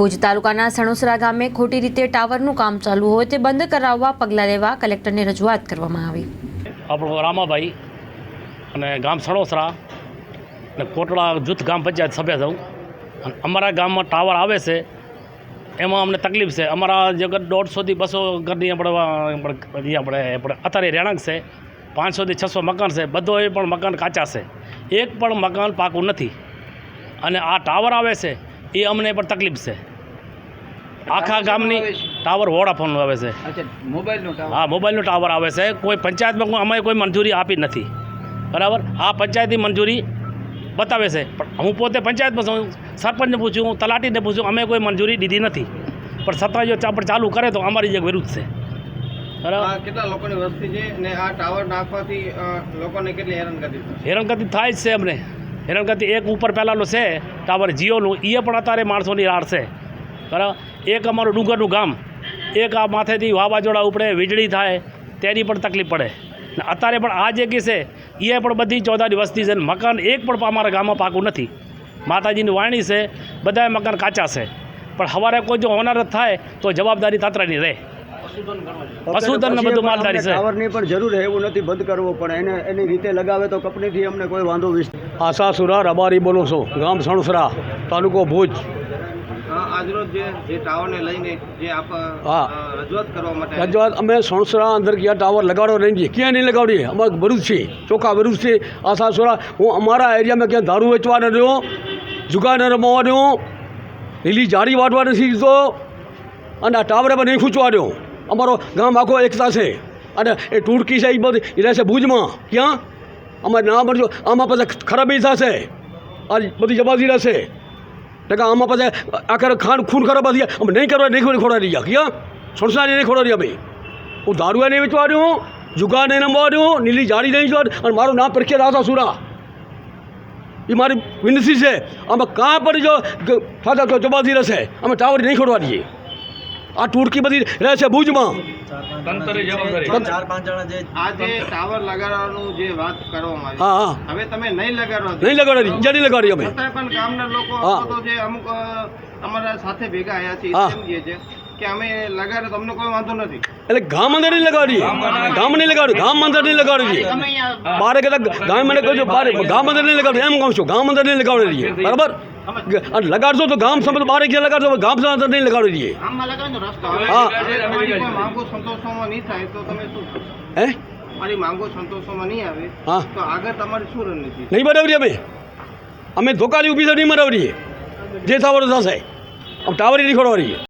ભુજ તાલુકાના સણોસરા ગામે ખોટી રીતે ટાવરનું કામ ચાલુ હોય તે બંધ કરાવવા પગલાં લેવા કલેક્ટરને રજૂઆત કરવામાં આવી. આપણો રામાભાઈ અને ગામ સણોસરા અને કોટડા જૂથ ગામ પંચાયત સભ્ય છું. અને અમારા ગામમાં ટાવર આવે છે, એમાં અમને તકલીફ છે. અમારા જે દોઢસોથી બસો ઘરની આપણે આપણે અત્યારે રહેણાંક છે. પાંચસોથી છસો મકાન છે. બધો એ પણ મકાન કાચા છે. એક પણ મકાન પાકું નથી. અને આ ટાવર આવે છે, એ અમને પણ તકલીફ છે. આખા ગામની ટાવર વોડાફોનનું આવે છે. હા મોબાઈલનો ટાવર આવે છે. કોઈ પંચાયતમાં અમે કોઈ મંજૂરી આપી નથી. બરાબર? આ પંચાયતની મંજૂરી બતાવે છે. પણ હું પોતે પંચાયતમાં છું. સરપંચને પૂછ્યું તલાટીને પૂછ્યું અમે કોઈ મંજૂરી દીધી નથી. પણ છતાં જો આપણે ચાલુ કરે તો અમારી જે વિરુદ્ધ છે. કેટલા લોકોની વસ્તી છે ને આ ટાવર નાખવાથી લોકોને કેટલી હેરાનગતિ હેરાનગતિ થાય જ છે અમને. હેરાનગતિ એક ઉપર પહેલાંનું છે. ટાવર જીઓનું. એ પણ અત્યારે માણસોની રાડ છે. બરાબર? એક અમારું ડુંગરનું ગામ. એક આ માથેથી વાવાઝોડા ઉપડે વીજળી થાય તેની પણ તકલીફ પડે. ને અત્યારે પણ આ જે કે છે એ પણ બધી ચોદાની વસ્તી છે ને મકાન એક પણ અમારા ગામમાં પાકું નથી. માતાજીની વાણી છે બધાય મકાન કાચા છે. પણ સવારે કોઈ જો હોનારત થાય તો જવાબદારી તાત્રાની રહે. પશુધન બધું માલધારી છે. ટાવરની પણ જરૂર છે એવું નથી બંધ કરવો પણ એને એની રીતે લગાવે તો કંપનીથી અમને કોઈ વાંધો આશા સુરા રબારી બોલું છું. ગામ સણસરા તાલુકો ભુજ. આજરોજ જે જે ટાવરને લઈને જે આપ રજૂઆત કરવા માટે રજૂઆત અમે સણસરા અંદર ગયા ટાવર લગાડો નહીં ક્યાં નહીં લગાડીએ? અમારે ભરૂચ છે ચોખા ભરૂચ છે આસાસોરા હું અમારા એરિયામાં ક્યાં દારૂ વેચવા ન રહ્યો જુગા ન રમવા રહ્યો લીલી જાળી વાટવા નથી દીધો અને આ ટાવરે પણ નહીં ખૂંચવા રહ્યો. અમારો ગામ આખો એકતા છે. અને એ ટુડકી છે એ બધી એ રહેશે ભુજમાં. ક્યાં? અમારે ના મળજો આમાં પછી ખરાબી થશે આ બધી જવાબદારી રહેશે. એટલે આમાં પાસે આખરે ખાંડ ખૂન ખરાબ હતી અમે નહીં કરવા, નહીં ખોડા રહ્યા. ક્યાં? સંસ્થાને નહીં ખોડા રહ્યા ભાઈ હું દારૂ નહીં વેચવા રહ્યો જુગાર નહીં રમવા રહ્યો નીલી જાળી નહીં જોવા અને મારું નામ પ્રખ્યાત આવતા સુરા. એ મારી વિનંતી છે, આમાં કાં પણ જો થતા તો જવાબદારી રહેશે અમે ટાવર નહીં ખોડવા દઈએ. આ ટુડકી બધી રહેશે ભુજમાં. આ જે ટાવર લગાડવાનું જે વાત કરવામાં આવી. હા હવે તમે નહીં લગાડવા નહીં લગાડી ઈજા નહીં લગાડી અમે. પણ ગામના લોકો તો જે અમુક અમારા સાથે ભેગા આવ્યા છે હા. એમ છે કે અમે લગાડે તમને કોઈ વાંધો નથી. એટલે ગામ અંદર નહીં લગાડીએ. ગામ નહીં. લગાડ્યું ગામ અંદર નહીં લગાડીએ. બારે કદાચ ગામ મને કહ્યું બારે ગામ અંદર નહીં લગાડ્યું એમ કહું છું ગામ અંદર નહીં લગાડી બરાબર? અને લગાડશો તો ગામ સમજ બારે ક્યાં લગાડશો તો ગામ સમજ નહીં લગાડી દઈએ હા. હવે તમારી કોઈ માંગો સંતોષવામાં નહીં થાય તો તમે હે? મારી માંગો સંતોષવામાં નહીં આવે હા. તો આગળ તમારી શું રણનીતિ? નહીં બનાવીએ અમે. અમે ઊભી ઊભી છે નહીં બરાવરીએ જે થવાનું થશે. આમ ટાવરી નહીં ખોડવાની